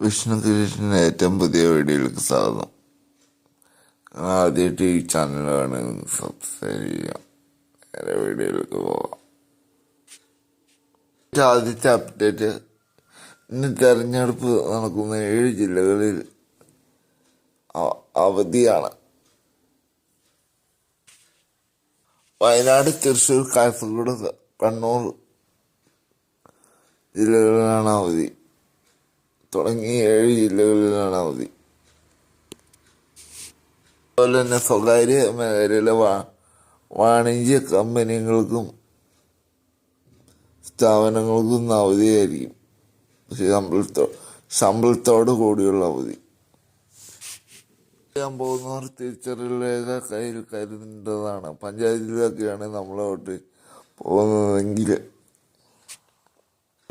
വിഷ്ണു കൃഷ്ണന്റെ ഏറ്റവും പുതിയ വീഡിയോയിലേക്ക് സ്വാഗതം. ആദ്യമായിട്ട് ഈ ചാനലാണ് സബ്സ്ക്രൈബ് ചെയ്യാം വേറെ വീഡിയോയിലേക്ക് പോവാം. ആദ്യത്തെ അപ്ഡേറ്റ് ഇന്ന് തെരഞ്ഞെടുപ്പ് നടക്കുന്ന ഏഴ് ജില്ലകളിൽ അവധിയാണ്. വയനാട് തൃശ്ശൂർ കാസർഗോഡ് കണ്ണൂർ ജില്ലകളിലാണ് അവധി. തുടങ്ങി ഏഴ് ജില്ലകളിലാണ് അവധി. അതുപോലെ തന്നെ സ്വകാര്യ മേഖലയിലെ വാ- വാണിജ്യ കമ്പനികൾക്കും സ്ഥാപനങ്ങൾക്കും അവധിയായിരിക്കും. ശമ്പളത്തോ ശമ്പളത്തോട് കൂടിയുള്ള അവധി. ചെയ്യാൻ പോകുന്നവർ തിരിച്ചറിയൽ രേഖ കയ്യിൽ കരുതേണ്ടതാണ്. പഞ്ചായത്തിലൊക്കെയാണ് നമ്മളോട്ട് പോകുന്നതെങ്കിൽ.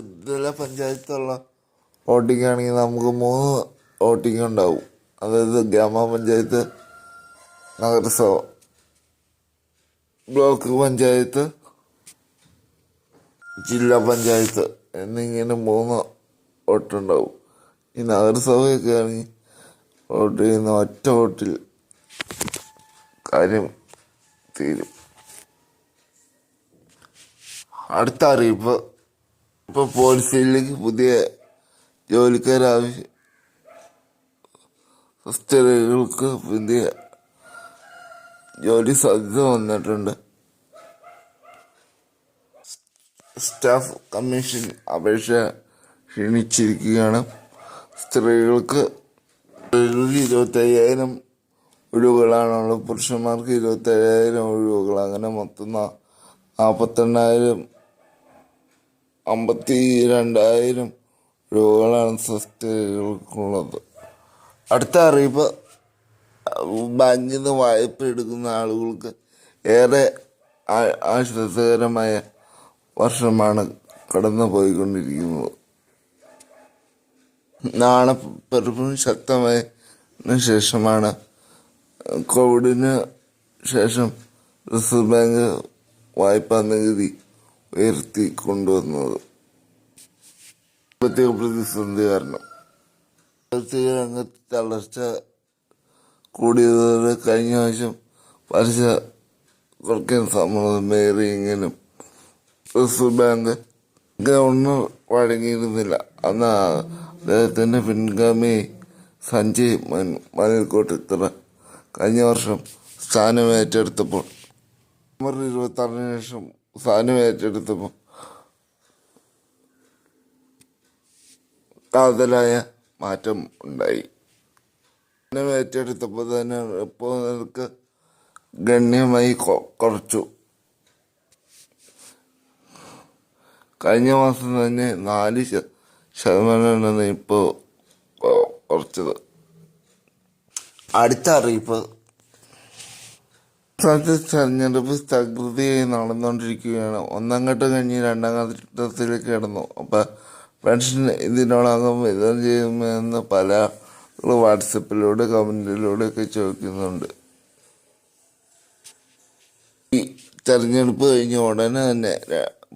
ജില്ലാ പഞ്ചായത്തുള്ള വോട്ടിംഗ് ആണെങ്കിൽ നമുക്ക് മൂന്ന് വോട്ടിംഗ് ഉണ്ടാവും അതായത് ഗ്രാമപഞ്ചായത്ത് നഗരസഭ ബ്ലോക്ക് പഞ്ചായത്ത് ജില്ലാ പഞ്ചായത്ത് എന്നിങ്ങനെ മൂന്ന് വോട്ടുണ്ടാവും. ഈ നഗരസഭയൊക്കെ ആണെങ്കിൽ വോട്ട് ചെയ്യുന്ന ഒറ്റ വോട്ടിൽ കാര്യം തീരും. അടുത്ത അറിയിപ്പ്. ഇപ്പോൾ പോലീസിലേക്ക് പുതിയ ജോലിക്കാരാവശ്യം സ്ത്രീകൾക്ക് പുതിയ ജോലി സാധ്യത വന്നിട്ടുണ്ട്. സ്റ്റാഫ് കമ്മീഷൻ അപേക്ഷ ക്ഷണിച്ചിരിക്കുകയാണ്. സ്ത്രീകൾക്ക് സ്ത്രീകൾക്ക് ഇരുപത്തയ്യായിരം ഒഴിവുകളാണുള്ളത് പുരുഷന്മാർക്ക് ഇരുപത്തയ്യായിരം ഒഴിവുകൾ അങ്ങനെ മൊത്തം നാൽപ്പത്തെണ്ണായിരം അമ്പത്തി രണ്ടായിരം രൂപകളാണ് സ്ത്രീകൾക്കുള്ളത് അടുത്ത അറിയിപ്പ് ബാങ്കിൽ നിന്ന് വായ്പ എടുക്കുന്ന ആളുകൾക്ക് ഏറെ ആശ്വാസകരമായ വർഷമാണ് കടന്നു പോയിക്കൊണ്ടിരിക്കുന്നത് നാണപ്പെരുപ്പിന് ശക്തമായതിനു ശേഷമാണ് കോവിഡിന് ശേഷം റിസർവ് ബാങ്ക് വായ്പാ നികുതി ഉയർത്തി കൊണ്ടുവന്നത്. സാമ്പത്തിക പ്രതിസന്ധി കാരണം. സാമ്പത്തിക രംഗത്ത് തളർച്ച കൂടിയതോടെ കഴിഞ്ഞ ആവശ്യം പലിശ കുറയ്ക്കാൻ സമ്മതമേറിയെങ്കിലും റിസർവ് ബാങ്ക് ഗവർണർ വഴങ്ങിയിരുന്നില്ല. അന്ന് അദ്ദേഹത്തിന്റെ പിൻഗാമി സഞ്ജയ് ഇത്ര കഴിഞ്ഞ വർഷം സ്ഥാനം ഏറ്റെടുത്തപ്പോൾ. ഇരുപത്തി ആറിന് ശേഷം സ്ഥാനം ഏറ്റെടുത്തപ്പോൾ കാതലായ മാറ്റം ഉണ്ടായി. സ്ഥാനം ഏറ്റെടുത്തപ്പോൾ തന്നെ ഇപ്പോൾ നിനക്ക് ഗണ്യമായി കുറച്ചു. കഴിഞ്ഞ മാസം തന്നെ നാല് ശതമാനമാണ് ഇപ്പോൾ കുറച്ചത്. അടുത്ത അറിയിപ്പ്. സംസ്ഥാനത്ത് തെരഞ്ഞെടുപ്പ് സ്ഥകൃതിയായി നടന്നുകൊണ്ടിരിക്കുകയാണ്. ഒന്നാം ഘട്ടം കഴിഞ്ഞ് രണ്ടാം ഘട്ടത്തിലേക്ക് കിടന്നു. അപ്പൊ പെൻഷൻ ഇതിനോടകം വിതരണം ചെയ്യുമെന്ന് പല വാട്സപ്പിലൂടെ കമന്റിലൂടെ ഒക്കെ ചോദിക്കുന്നുണ്ട്. ഈ തെരഞ്ഞെടുപ്പ് കഴിഞ്ഞ ഉടനെ തന്നെ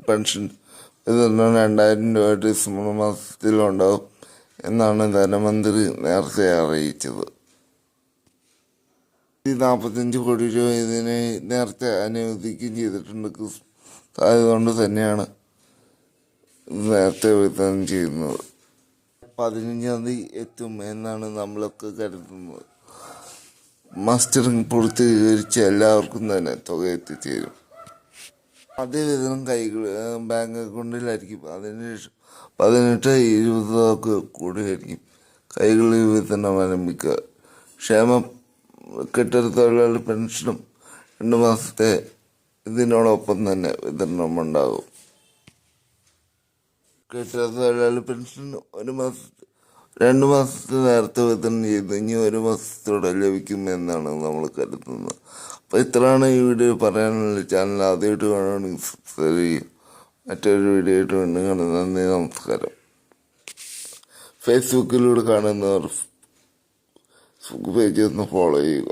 പെൻഷൻ വിതരണം രണ്ടായിരം രൂപ ഡിസംബർ മാസത്തിലുണ്ടാവും എന്നാണ് ധനമന്ത്രി നേരത്തെ അറിയിച്ചത്. നാൽപ്പത്തഞ്ച് കോടി രൂപ ഇതിനെ നേരത്തെ അനുവദിക്കുകയും ചെയ്തിട്ടുണ്ട്. ആയതുകൊണ്ട് തന്നെയാണ് നേരത്തെ വിതരണം ചെയ്യുന്നത് പതിനഞ്ചാം തീയതി എത്തും എന്നാണ് നമ്മളൊക്കെ കരുതുന്നത്. മസ്റ്ററിംഗ് പൂർത്തീകരിച്ച് എല്ലാവർക്കും തന്നെ തുക എത്തിച്ചേരും ആദ്യ വിതരണം കൈകൾ ബാങ്ക് അക്കൗണ്ടിലായിരിക്കും അതിനുശേഷം പതിനെട്ട് ഇരുപതൊക്കെ കൂടിയായിരിക്കും കൈകളിൽ വിതരണം ആരംഭിക്കുക. ക്ഷേമ കെട്ടിട തൊഴിലാളി പെൻഷനും രണ്ട് മാസത്തെ ഇതിനോടൊപ്പം തന്നെ വിതരണം ഉണ്ടാകും കെട്ടിട തൊഴിലാളി പെൻഷൻ ഒരു മാസത്തെ രണ്ട് മാസത്തെ നേരത്തെ വിതരണം ചെയ്ത്. ഇനി ഒരു മാസത്തോടെ ലഭിക്കുമെന്നാണ് നമ്മൾ കരുതുന്നത്. അപ്പോൾ ഇത്രയാണ് ഈ വീഡിയോ പറയാനുള്ള ചാനൽ ആദ്യമായിട്ട് കാണുകയാണെങ്കിൽ സബ്സ്ക്രൈബ് ചെയ്യും മറ്റൊരു വീഡിയോ ആയിട്ട് വീണ്ടും കാണും. നന്ദി നമസ്കാരം. ഫേസ്ബുക്കിലൂടെ കാണുന്നവർ ഫേസ്ബുക്ക് പേജ് ഒന്ന് ഫോളോ ചെയ്യുക.